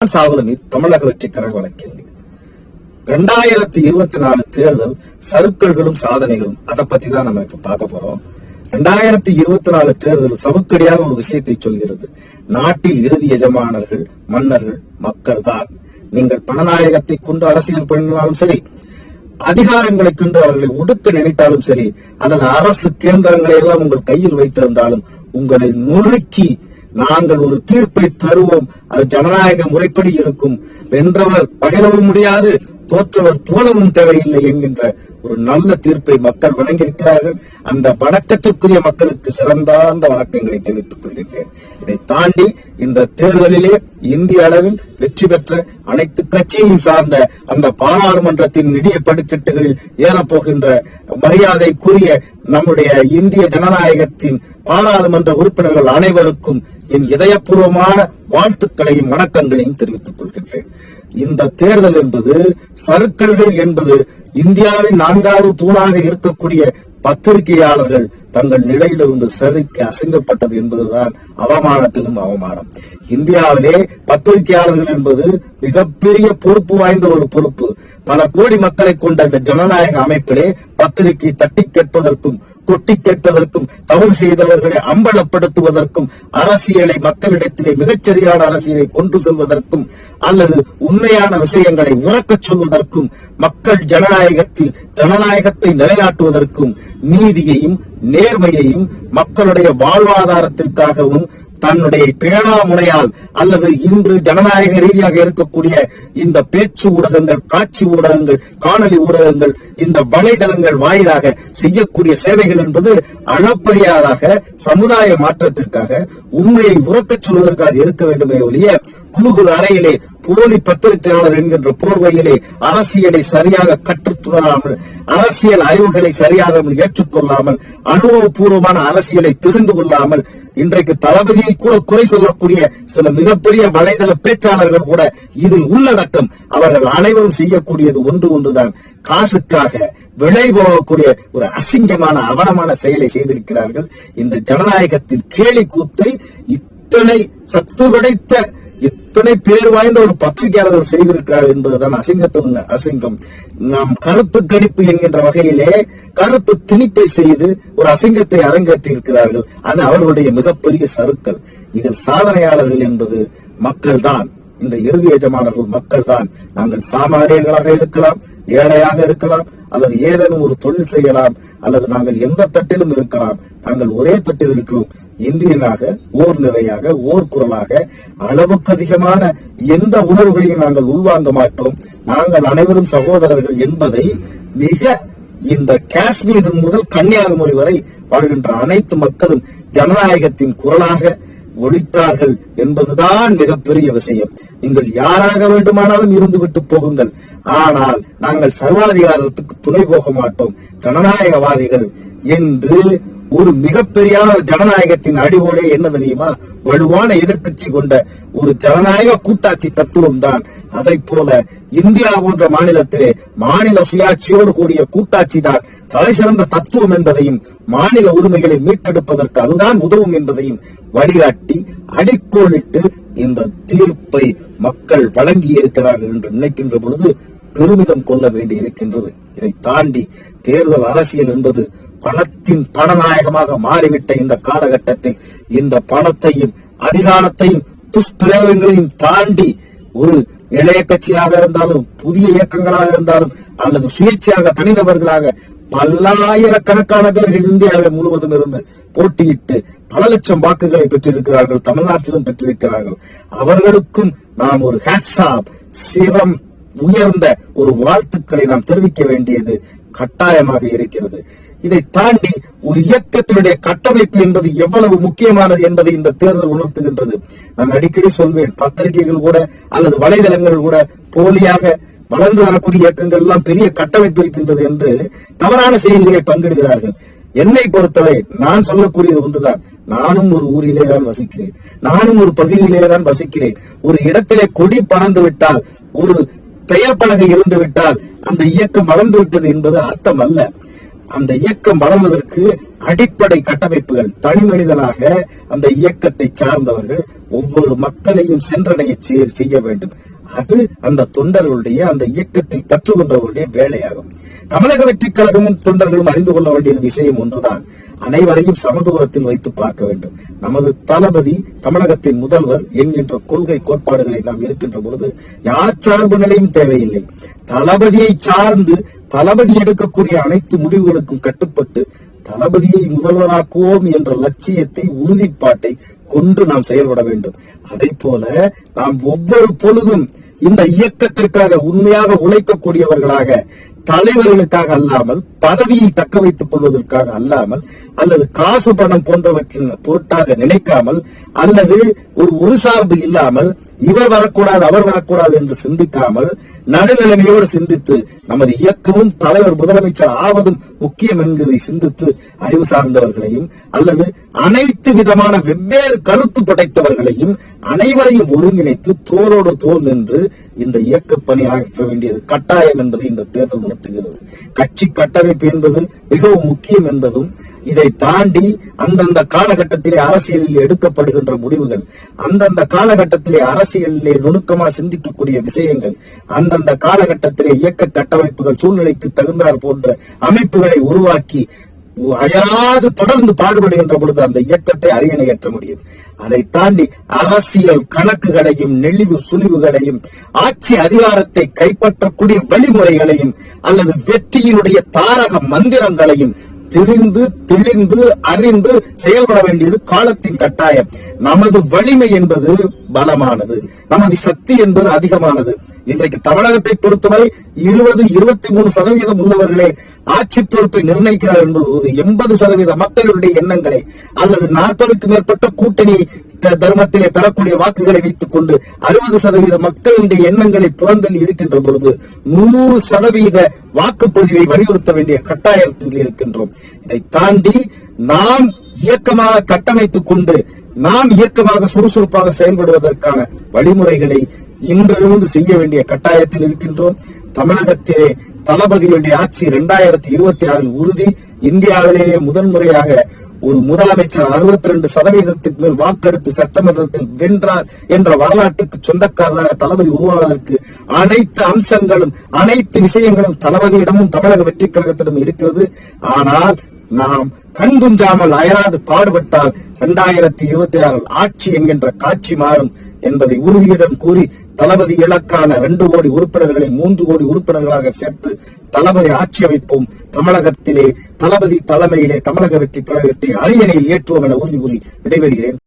சாவலனி தமிழக வெற்றி கழக வழக்கில் ரெண்டாயிரத்தி இருபத்தி நாலு தேர்தல் சருக்கள்களும் சாதனைகளும் அதை பத்தி தான் நம்ம இப்ப பார்க்க போறோம். ரெண்டாயிரத்தி இருபத்தி நாலு தேர்தல் சவுக்கடியாக ஒரு விஷயத்தை சொல்கிறது. நாட்டில் இறுதி எஜமானர்கள் மன்னர்கள் மக்கள் தான் நீங்கள் பணநாயகத்தை கொண்டு அரசியல் பண்ணினாலும் சரி அதிகாரங்களை கொண்டு அவர்களை ஒடுக்க நினைத்தாலும் சரி அல்லது அரசு கேந்திரங்களை எல்லாம் உங்கள் கையில் வைத்திருந்தாலும் உங்களை நுணுக்கி நாங்கள் ஒரு தீர்ப்பை தருவோம். அது ஜனநாயக முறைப்படி இருக்கும். வென்றவர் பகிரவும் முடியாது தோற்றவர் தோழவும் தேவையில்லை என்கின்ற ஒரு நல்ல தீர்ப்பை மக்கள் வழங்கியிருக்கிறார்கள். அந்த வணக்கத்திற்குரிய மக்களுக்கு சிறந்தார்ந்த வணக்கங்களை தெரிவித்துக் கொள்கின்றேன். இதை தாண்டி இந்த தேர்தலிலே இந்திய அளவில் வெற்றி பெற்ற அனைத்து கட்சியையும் சார்ந்த அந்த பாராளுமன்றத்தின் நிதிய படுக்கட்டுகளில் ஏறப்போகின்ற மரியாதைக்குரிய நம்முடைய இந்திய ஜனநாயகத்தின் பாராளுமன்ற உறுப்பினர்கள் அனைவருக்கும் என் இதயபூர்வமான வாழ்த்துக்களையும் வணக்கங்களையும் தெரிவித்துக் கொள்கின்றேன். இந்த தேர்தல் என்பது சருக்கல்கள் என்பது இந்தியாவின் நான்காவது தூணாக இருக்கக்கூடிய பத்திரிகையாளர்கள் தங்கள் நிலையிலிருந்து சரிக்கு அசிங்கப்பட்டது என்பதுதான் அவமானத்திலும் அவமானம். இந்தியாவிலே பத்திரிகையாளர்கள் என்பது மிகப்பெரிய பொறுப்பு வாய்ந்த ஒரு பொறுப்பு. பல கோடி மக்களை கொண்ட இந்த ஜனநாயக அமைப்பிலே பத்திரிகை தட்டி கேட்பதற்கும் கொட்டி கேட்பதற்கும் தவறு செய்தவர்களை அம்பலப்படுத்துவதற்கும் அரசியலை மக்களிடத்திலே மிகச்சரியான அரசியலை கொண்டு செல்வதற்கும் அல்லது உண்மையான விஷயங்களை உறக்கச் சொல்வதற்கும் மக்கள் ஜனநாயகத்தில் ஜனநாயகத்தை நிலைநாட்டுவதற்கும் நீதியையும் நேர்மையையும் மக்களுடைய வாழ்வாதாரத்திற்காகவும் தன்னுடைய பேணா முனையால் அல்லது இன்று ஜனநாயக ரீதியாக இருக்கக்கூடிய இந்த பேச்சு ஊடகங்கள் காட்சி ஊடகங்கள் காணொலி ஊடகங்கள் இந்த வலைதளங்கள் வாயிலாக செய்யக்கூடிய சேவைகள் என்பது அளப்பரியாதாக சமுதாய மாற்றத்திற்காக உண்மையை உறக்கச் சொல்வதற்காக இருக்க வேண்டுமே ஒழிய குழுகுழு அறையிலே போலி பத்திரிகையாளர் என்கின்ற போர்வையிலே அரசியலை சரியாக கற்றுத்தராமல் அரசியல் அறிவுகளை சரியாக ஏற்றுக்கொள்ளாமல் அனுபவபூர்வமான அரசியலை தெரிந்து கொள்ளாமல் இன்றைக்கு தளபதியை கூட குறை சொல்லக்கூடிய சில மிகப்பெரிய வலைதள பேச்சாளர்கள் கூட இதில் உள்ளடக்கம் அவர்கள் அனைவரும் செய்யக்கூடியது ஒன்று ஒன்றுதான். காசுக்காக விளைபோகக்கூடிய ஒரு அசிங்கமான அவலமான செயலை செய்திருக்கிறார்கள். இந்த ஜனநாயகத்தில் கேலி கூத்தை இத்தனை சத்து படைத்த இத்தனை பேர் வாய்ந்த ஒரு பத்திரிகையாளர்கள் செய்திருக்கிறார் என்பதுதான் அசிங்கத்துவங்க அசிங்கம். நாம் கருத்து கணிப்பு என்கின்ற வகையிலே கருத்து திணிப்பை செய்து ஒரு அசிங்கத்தை அரங்கேற்றி இருக்கிறார்கள் அது அவர்களுடைய மிகப்பெரிய சருக்கள். இதில் சாதனையாளர்கள் என்பது மக்கள் தான் இந்த இறுதி எஜமானர்கள் மக்கள் தான் நாங்கள் சாமானியர்களாக இருக்கலாம் ஏழையாக இருக்கலாம் அல்லது ஏதேனும் ஒரு தொழில் செய்யலாம் அல்லது நாங்கள் எந்த தட்டிலும் இருக்கலாம். நாங்கள் ஒரே தட்டில் இருக்கிறோம். இந்தியனாக ஓர் நிறையாக ஓர் குரலாக அளவுக்கு அதிகமான எந்த உணர்வுகளையும் நாங்கள் உள்வாங்க மாட்டோம். நாங்கள் அனைவரும் சகோதரர்கள் என்பதை மிக இந்த காஷ்மீர் முதல் கன்னியாகுமரி வரை வாழ்கின்ற அனைத்து மக்களும் ஜனநாயகத்தின் குரலாக ஒழித்தார்கள் என்பதுதான் மிகப்பெரிய விஷயம். நீங்கள் யாராக வேண்டுமானாலும் இருந்துவிட்டு போகுங்கள். ஆனால் நாங்கள் சர்வாதிகாரத்துக்கு துணை போக மாட்டோம். ஜனநாயகவாதிகள் என்று ஒரு மிகப்பெரிய ஜனநாயகத்தின் அடிகோலே என்ன தெரியுமா? வலுவான எதிர்கட்சி கொண்ட ஒரு ஜனநாயக கூட்டாட்சி தத்துவம் தான் அதை போல இந்தியா போன்ற மாநிலத்திலே மாநில சுயாட்சியோடு கூடிய கூட்டாட்சி தான் தலை சிறந்த தத்துவம் என்பதையும் மாநில உரிமைகளை மீட்டெடுப்பதற்கு அதுதான் உதவும் என்பதையும் வழிகாட்டி அடிக்கோளிட்டு இந்த தீர்ப்பை மக்கள் வழங்கி இருக்கிறார்கள் என்று நினைக்கின்ற பொழுது பெருமிதம் கொள்ள வேண்டி இருக்கின்றது இதை தாண்டி தேர்தல் அரசியல் என்பது பணத்தின் பணநாயகமாக மாறிவிட்ட இந்த காலகட்டத்தில் இந்த பணத்தையும் அதிகாரத்தையும் துஷ்பிரயோகங்களையும் தாண்டி ஒரு இளைய கட்சியாக இருந்தாலும் புதிய இயக்கங்களாக இருந்தாலும் அல்லது சுயேட்சையாக தனிநபர்களாக பல்லாயிரக்கணக்கான பேர்கள் இந்தியாவில் முழுவதும் இருந்து போட்டியிட்டு பல லட்சம் வாக்குகளை பெற்றிருக்கிறார்கள் தமிழ்நாட்டிலும் பெற்றிருக்கிறார்கள். அவர்களுக்கும் நாம் ஒரு ஹேட்ஸாப் சிரம் உயர்ந்த ஒரு வாழ்த்துக்களை நாம் தெரிவிக்க வேண்டியது கட்டாயமாக இருக்கிறது. இதை தாண்டி ஒரு இயக்கத்தினுடைய கட்டமைப்பு என்பது எவ்வளவு முக்கியமானது என்பதை இந்த தேர்தல் உணர்த்துகின்றது. நான் அடிக்கடி சொல்வேன் பத்திரிகைகள் கூட அல்லது வலைதளங்கள் கூட போலியாக வளர்ந்து வரக்கூடிய இயக்கங்கள் எல்லாம் பெரிய கட்டமைப்பு இருக்கின்றது என்று தவறான செய்திகளை பங்கிடுகிறார்கள். என்னை பொறுத்தவரை நான் சொல்லக்கூடியது ஒன்றுதான். நானும் ஒரு ஊரிலே தான் வசிக்கிறேன். நானும் ஒரு பகுதியிலே தான் வசிக்கிறேன். ஒரு இடத்திலே கொடி பறந்து விட்டால் ஒரு பெயர் பலகை இருந்து விட்டால் அந்த இயக்கம் வளர்ந்து விட்டது என்பது அர்த்தம் அல்ல அந்த இயக்கம் வளர்வதற்கு அடிப்படை கட்டமைப்புகள் தனி மனிதனாக அந்த இயக்கத்தை சார்ந்தவர்கள் ஒவ்வொரு மக்களையும் சென்றடைய செய்ய வேண்டும். அது அந்த தொண்டர்களுடைய அந்த இயக்கத்தில் பற்று கொண்டவர்களுடைய வேலையாகும். தமிழக வெற்றிக் கழகமும் தொண்டர்களும் அறிந்து கொள்ள வேண்டிய விஷயம் ஒன்றுதான். அனைவரையும் சமதூரத்தில் வைத்து பார்க்க வேண்டும். நமது தளபதி தமிழகத்தின் முதல்வர் என்கின்ற கொள்கை கோட்பாடுகளை நாம் இருக்கின்ற பொழுது யார் சார்பு நிலையும் தேவையில்லை. தளபதியை சார்ந்து தளபதி எடுக்கக்கூடிய அனைத்து முடிவுகளுக்கும் கட்டுப்பட்டு தளபதியை முதல்வராக்குவோம் என்ற லட்சியத்தை உறுதிப்பாட்டை கொண்டு நாம் செயல்பட வேண்டும். அதை போல நாம் ஒவ்வொரு பொழுதும் இந்த இயக்கத்திற்காக உண்மையாக உழைக்கக்கூடியவர்களாக தலைவர்களுக்காக அல்லாமல் பதவியை தக்க வைத்துக் கொள்வதற்காக அல்லாமல் அல்லது காசு பணம் போன்றவற்றின் பொருட்டாக நினைக்காமல் அல்லது ஒரு ஒரு சார்பு இல்லாமல் இவர் வரக்கூடாது அவர் வரக்கூடாது என்று சிந்திக்காமல் நடுநிலைமையோடு சிந்தித்து நமது இயக்கமும் தலைவர் முதலமைச்சர் ஆவதும் முக்கியம் என்கிறதை சிந்தித்து அறிவு சார்ந்தவர்களையும் அல்லது அனைத்து விதமான வெவ்வேறு கருத்து படைத்தவர்களையும் அனைவரையும் ஒருங்கிணைத்து தோளோடு தோல் நின்று இந்த இயக்க பணி ஆற்ற வேண்டியது கட்டாயம் என்பதை இந்த தேர்தல் உணர்த்துகிறது. கட்சி கட்டமைப்பு என்பது மிகவும் முக்கியம் என்பதும் இதை தாண்டி அந்தந்த காலகட்டத்திலே அரசியலில் எடுக்கப்படுகின்ற முடிவுகள் அந்தந்த காலகட்டத்திலே அரசியலிலே நுணுக்கமா சிந்திக்கக்கூடிய விஷயங்கள் அந்தந்த காலகட்டத்திலே இயக்க கட்டமைப்புகள் சூழ்நிலைக்கு தகுந்தார் போன்ற அமைப்புகளை உருவாக்கி அயராது தொடர்ந்து பாடுபடுகின்ற பொழுது அந்த இயக்கத்தை அரியணையற்ற முடியும். அதை தாண்டி அரசியல் கணக்குகளையும் நெளிவு சுழிவுகளையும் ஆட்சி அதிகாரத்தை கைப்பற்றக்கூடிய வழிமுறைகளையும் அல்லது வெற்றியினுடைய தாரக மந்திரங்களையும் தெரிந்து தெளிந்து அறிந்து செயல்பட வேண்டியது காலத்தின் கட்டாயம். நமது வலிமை என்பது பலமானது. நமது சக்தி என்பது அதிகமானது. இன்றைக்கு தமிழகத்தை பொறுத்தவரை இருபது இருபத்தி மூணு சதவீதம் உள்ளவர்களே ஆட்சி பொறுப்பை நிர்ணயிக்கிறார் என்பது எண்பது சதவீத மக்களுடைய எண்ணங்களை அல்லது நாற்பதுக்கு மேற்பட்ட கூட்டணி தர்மத்திலே பெறக்கூடிய வாக்குகளை வைத்துக் கொண்டு அறுபது சதவீத மக்களுடைய எண்ணங்களை புறந்தள்ளி இருக்கின்ற பொழுது நூறு சதவீத வாக்குப்பதிவை வலியுறுத்த வேண்டிய கட்டாயத்தில் இருக்கின்றோம். இதை தாண்டி நாம் இயக்கமாக கட்டமைத்துக் கொண்டு நாம் இயக்கமாக சுறுசுறுப்பாக செயல்படுவதற்கான வழிமுறைகளை இன்றிலிருந்து செய்ய வேண்டிய கட்டாயத்தில் இருக்கின்றோம். தமிழகத்திலே தளபதியுடைய ஆட்சி இரண்டாயிரத்தி இருபத்தி ஆறில் உறுதி. இந்தியாவிலேயே முதல் முறையாக ஒரு முதலமைச்சர் 62% ரெண்டு சதவீதத்திற்கு மேல் வாக்கெடுத்து சட்டமன்றத்தில் வென்றார் என்ற வரலாற்றுக்கு சொந்தக்காரராக தளபதி உருவாவதற்கு அனைத்து அம்சங்களும் அனைத்து விஷயங்களும் தளபதியிடமும் தமிழக வெற்றிக் கழகத்திடம் இருக்கிறது. ஆனால் நாம் கண்துஞ்சாமல் அயராது பாடுபட்டால் இரண்டாயிரத்தி இருபத்தி ஆறில் ஆட்சி என்கின்ற காட்சி மாறும் என்பதை உறுதியுடன் கூறி தளபதி இலக்கான இரண்டு கோடி உறுப்பினர்களை மூன்று கோடி உறுப்பினர்களாக சேர்த்து தளபதி ஆட்சி அமைப்போம். தமிழகத்திலே தளபதி தலைமையிலே தமிழக வெற்றி கழகத்தை அரியணையில் ஏற்றுவோம் என உறுதி கூறி விடைபெறுகிறேன்.